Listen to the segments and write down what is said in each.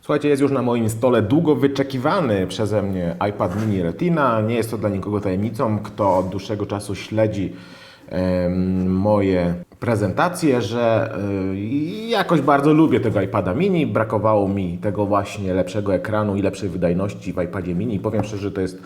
Słuchajcie, jest już na moim stole długo wyczekiwany przeze mnie iPad mini Retina. Nie jest to dla nikogo tajemnicą, kto od dłuższego czasu śledzi moje prezentacje, że y, jakoś bardzo lubię tego iPada mini. Brakowało mi tego właśnie lepszego ekranu i lepszej wydajności w iPadzie mini. Powiem szczerze, że to jest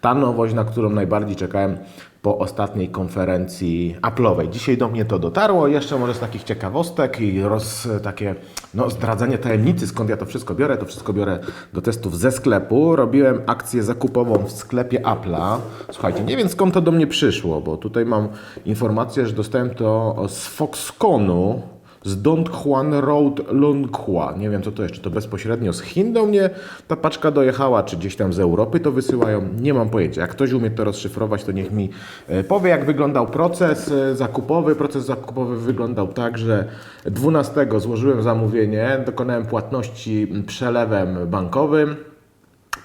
ta nowość, na którą najbardziej czekałem po ostatniej konferencji Apple'owej. Dzisiaj do mnie to dotarło. Jeszcze może z takich ciekawostek i roz, takie no, zdradzenie tajemnicy, skąd ja to wszystko biorę. To wszystko biorę do testów ze sklepu. Robiłem akcję zakupową w sklepie Apple'a. Słuchajcie, nie wiem skąd to do mnie przyszło, bo tutaj mam informację, że dostałem to z Foxconu z Don Juan Road Longhua. Nie wiem co to jest, to bezpośrednio z Chin do mnie ta paczka dojechała, czy gdzieś tam z Europy to wysyłają. Nie mam pojęcia. Jak ktoś umie to rozszyfrować, to niech mi e, powie, jak wyglądał proces e, zakupowy. Proces zakupowy wyglądał tak, że 12 złożyłem zamówienie, dokonałem płatności przelewem bankowym.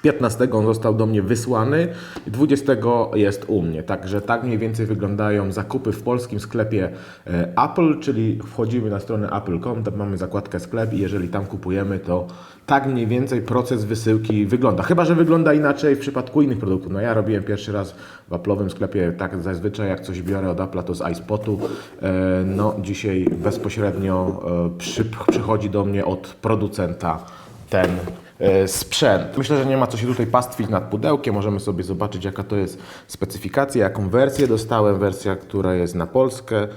15 on został do mnie wysłany i 20 jest u mnie. Także tak mniej więcej wyglądają zakupy w polskim sklepie e, Apple, czyli wchodzimy na stronę apple.com, tam mamy zakładkę sklep i jeżeli tam kupujemy, to tak mniej więcej proces wysyłki wygląda. Chyba, że wygląda inaczej w przypadku innych produktów. No ja robiłem pierwszy raz w Apple'owym sklepie tak zazwyczaj jak coś biorę od Apple'a to z iSpotu. E, No dzisiaj bezpośrednio e, przy, przychodzi do mnie od producenta ten sprzęt. Myślę, że nie ma co się tutaj pastwić nad pudełkiem. Możemy sobie zobaczyć, jaka to jest specyfikacja, jaką wersję dostałem. Wersja, która jest na Polskę.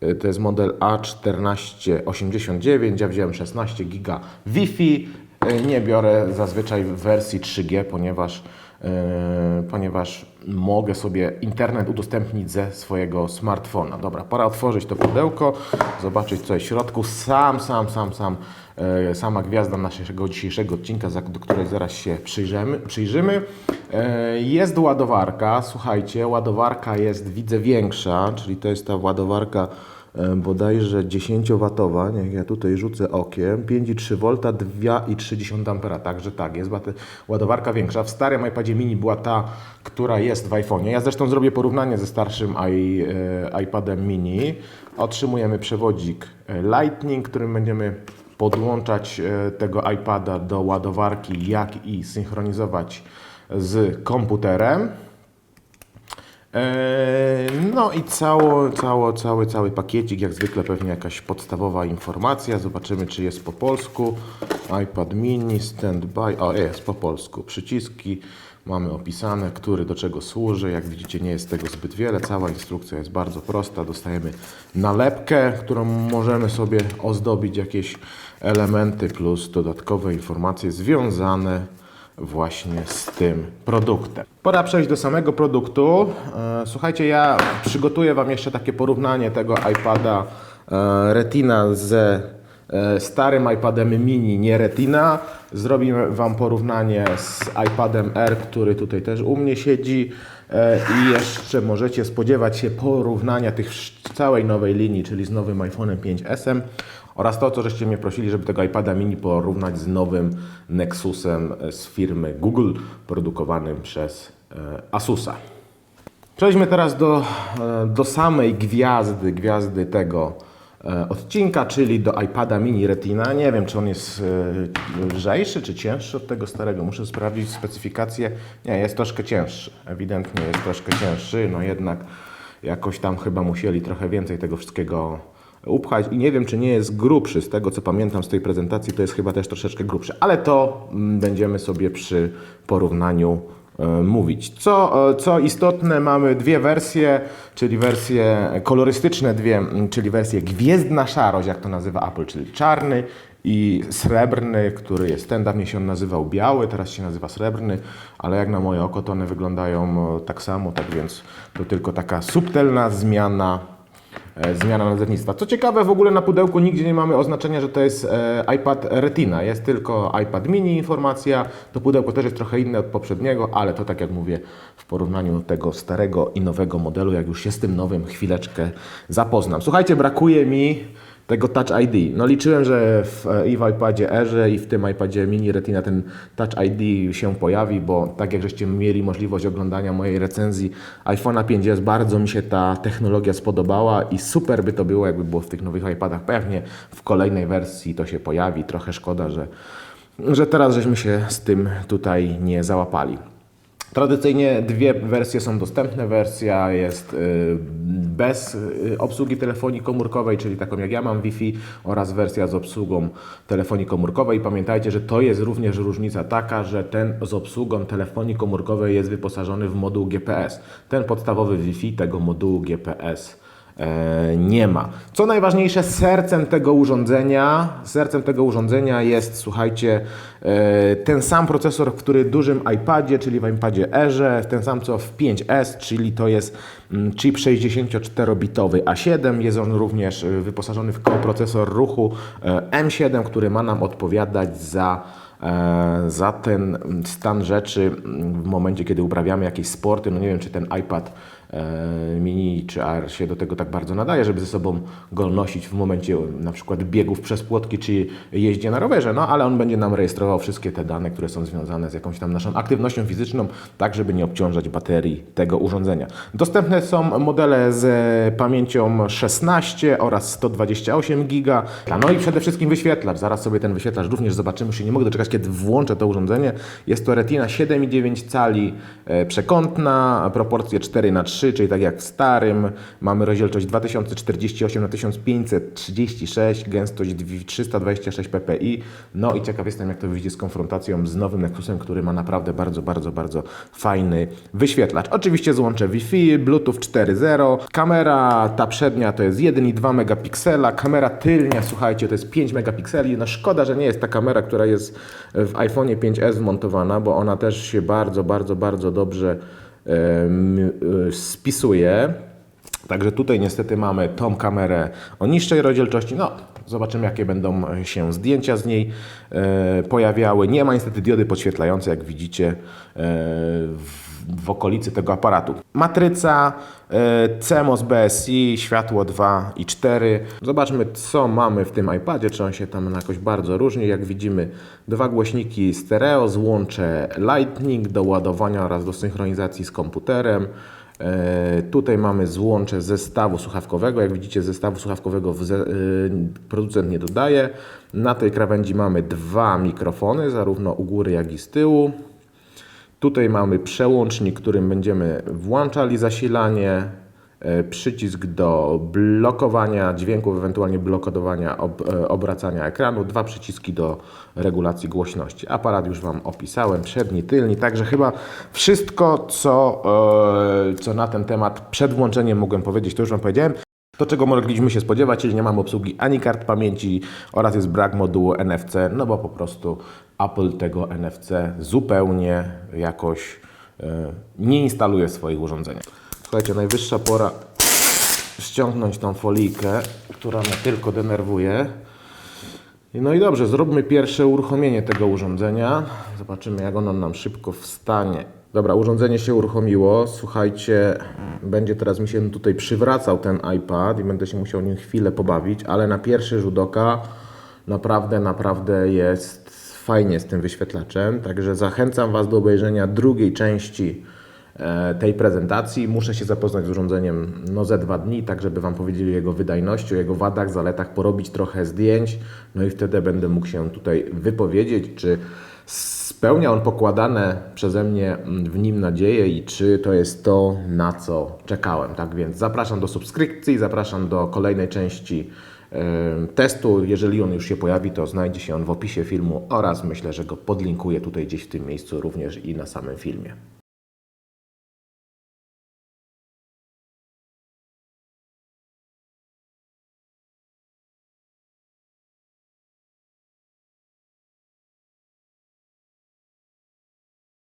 E, To jest model A1489. Ja wziąłem 16 giga Wi-Fi. E, Nie biorę zazwyczaj wersji 3G, ponieważ, e, ponieważ mogę sobie internet udostępnić ze swojego smartfona. Dobra, pora otworzyć to pudełko, zobaczyć co jest w środku. Sam, sam, sam, sam, e, sama gwiazda naszego dzisiejszego odcinka, do której zaraz się przyjrzymy. przyjrzymy. E, Jest ładowarka, słuchajcie, ładowarka jest, widzę, większa, czyli to jest ta ładowarka e, bodajże 10W, niech ja tutaj rzucę okiem, 5,3 V, 2,3 A, także tak, jest ładowarka większa. W starym iPadzie mini była ta, która jest w iPhone'ie. Ja zresztą zrobię porównanie ze starszym i, e, iPadem mini. Otrzymujemy przewodzik e, Lightning, którym będziemy podłączać e, tego iPada do ładowarki, jak i synchronizować z komputerem. Eee, No i cało, cało, cały, cały pakiecik, jak zwykle pewnie jakaś podstawowa informacja. Zobaczymy, czy jest po polsku. iPad mini, standby. O, jest po polsku. Przyciski mamy opisane, który do czego służy. Jak widzicie, nie jest tego zbyt wiele. Cała instrukcja jest bardzo prosta. Dostajemy nalepkę, którą możemy sobie ozdobić jakieś elementy, plus dodatkowe informacje związane właśnie z tym produktem. Pora przejść do samego produktu. E, Słuchajcie, ja przygotuję Wam jeszcze takie porównanie tego iPada e, Retina ze e, starym iPadem mini, nie Retina. Zrobimy Wam porównanie z iPadem R, który tutaj też u mnie siedzi. I jeszcze możecie spodziewać się porównania tych całej nowej linii, czyli z nowym iPhone'em 5S oraz to, co żeście mnie prosili, żeby tego iPada mini porównać z nowym Nexusem z firmy Google, produkowanym przez e, Asusa. Przejdźmy teraz do, e, do samej gwiazdy, gwiazdy tego e, odcinka, czyli do iPada mini Retina. Nie wiem, czy on jest lżejszy, czy cięższy od tego starego. Muszę sprawdzić specyfikację. Nie, jest troszkę cięższy. Ewidentnie jest troszkę cięższy, no jednak jakoś tam chyba musieli trochę więcej tego wszystkiego upchać i nie wiem, czy nie jest grubszy. Z tego, co pamiętam z tej prezentacji, to jest chyba też troszeczkę grubszy, ale to mm, będziemy sobie przy porównaniu e, mówić. Co, e, co istotne, mamy dwie wersje, czyli wersje kolorystyczne dwie, m, czyli wersję gwiezdna szarość, jak to nazywa Apple, czyli czarny i srebrny, który jest ten, dawniej się on nazywał biały, teraz się nazywa srebrny, ale jak na moje oko to one wyglądają e, tak samo, tak więc to tylko taka subtelna zmiana zmiana nazewnictwa. Co ciekawe, w ogóle na pudełku nigdzie nie mamy oznaczenia, że to jest e, iPad Retina. Jest tylko iPad mini informacja. To pudełko też jest trochę inne od poprzedniego, ale to tak jak mówię, w porównaniu tego starego i nowego modelu, jak już się z tym nowym chwileczkę zapoznam. Słuchajcie, brakuje mi tego Touch ID. No liczyłem, że w, e, i w iPadzie Air i w tym iPadzie mini Retina ten Touch ID się pojawi, bo tak jak żeście mieli możliwość oglądania mojej recenzji iPhone'a 5s, bardzo mi się ta technologia spodobała i super by to było, jakby było w tych nowych iPadach. Pewnie w kolejnej wersji to się pojawi. Trochę szkoda, że, że teraz żeśmy się z tym tutaj nie załapali. Tradycyjnie dwie wersje są dostępne. Wersja jest y, bez y, obsługi telefonii komórkowej, czyli taką jak ja mam Wi-Fi, oraz wersja z obsługą telefonii komórkowej. Pamiętajcie, że to jest również różnica taka, że ten z obsługą telefonii komórkowej jest wyposażony w moduł GPS. Ten podstawowy Wi-Fi tego modułu GPS nie ma. Co najważniejsze, sercem tego urządzenia, sercem tego urządzenia jest, słuchajcie, e, ten sam procesor, który w dużym iPadzie, czyli w iPadzie Airze, ten sam co w 5S, czyli to jest mm, chip 64-bitowy A7. Jest on również e, wyposażony w koprocesor ruchu e, M7, który ma nam odpowiadać za e, za ten stan rzeczy w momencie, kiedy uprawiamy jakieś sporty. No nie wiem, czy ten iPad e, mini czy AR się do tego tak bardzo nadaje, żeby ze sobą go nosić w momencie na przykład biegów przez płotki czy jeździe na rowerze, no ale on będzie nam rejestrował wszystkie te dane, które są związane z jakąś tam naszą aktywnością fizyczną, tak żeby nie obciążać baterii tego urządzenia. Dostępne są modele z pamięcią 16 oraz 128 GB. No i przede wszystkim wyświetlacz. Zaraz sobie ten wyświetlacz również zobaczymy. Się nie mogę doczekać, kiedy włączę to urządzenie. Jest to Retina 7,9 cali e, przekątna, proporcje 4 na 3 czyli tak jak w starym. Mamy rozdzielczość 2048 na 1536, gęstość 326 ppi. No i ciekaw jestem, jak to wyjdzie z konfrontacją z nowym Nexusem, który ma naprawdę bardzo, bardzo, bardzo fajny wyświetlacz. Oczywiście złącze Wi-Fi, Bluetooth 4.0, kamera ta przednia to jest 1,2 megapiksela, kamera tylnia, słuchajcie, to jest 5 megapikseli. No szkoda, że nie jest ta kamera, która jest w iPhone'ie 5s wmontowana, bo ona też się bardzo, bardzo, bardzo dobrze spisuje. Także tutaj niestety mamy tą kamerę o niższej rozdzielczości. No, zobaczymy jakie będą się zdjęcia z niej e, pojawiały. Nie ma niestety diody podświetlającej, jak widzicie e, w, okolicy tego aparatu. Matryca, e, CMOS BSI, światło 2 i 4. Zobaczmy co mamy w tym iPadzie, czy on się tam jakoś bardzo różni. Jak widzimy dwa głośniki stereo, złącze Lightning do ładowania oraz do synchronizacji z komputerem. E, Tutaj mamy złącze zestawu słuchawkowego. Jak widzicie, zestawu słuchawkowego e, producent nie dodaje. Na tej krawędzi mamy dwa mikrofony, zarówno u góry, jak i z tyłu. Tutaj mamy przełącznik, którym będziemy włączali zasilanie, przycisk do blokowania dźwięków, ewentualnie blokowania ob, e, obracania ekranu, dwa przyciski do regulacji głośności. Aparat już Wam opisałem, przedni, tylni, także chyba wszystko, co, e, co na ten temat przed włączeniem mogłem powiedzieć, to już Wam powiedziałem. To, czego mogliśmy się spodziewać, czyli nie mamy obsługi ani kart pamięci oraz jest brak modułu NFC, no bo po prostu Apple tego NFC zupełnie jakoś e, nie instaluje w swoich urządzeniach. Słuchajcie, najwyższa pora ściągnąć tą folijkę, która mnie tylko denerwuje. No i dobrze, zróbmy pierwsze uruchomienie tego urządzenia. Zobaczymy, jak ono nam szybko wstanie. Dobra, urządzenie się uruchomiło. Słuchajcie, będzie teraz mi się tutaj przywracał ten iPad i będę się musiał nim chwilę pobawić, ale na pierwszy rzut oka naprawdę, naprawdę jest fajnie z tym wyświetlaczem. Także zachęcam Was do obejrzenia drugiej części tej prezentacji. Muszę się zapoznać z urządzeniem no, ze dwa dni, tak żeby Wam powiedzieli o jego wydajności, o jego wadach, zaletach, porobić trochę zdjęć, no i wtedy będę mógł się tutaj wypowiedzieć, czy spełnia on pokładane przeze mnie w nim nadzieje i czy to jest to, na co czekałem. Tak więc zapraszam do subskrypcji, zapraszam do kolejnej części e, testu. Jeżeli on już się pojawi, to znajdzie się on w opisie filmu oraz myślę, że go podlinkuję tutaj gdzieś w tym miejscu również i na samym filmie.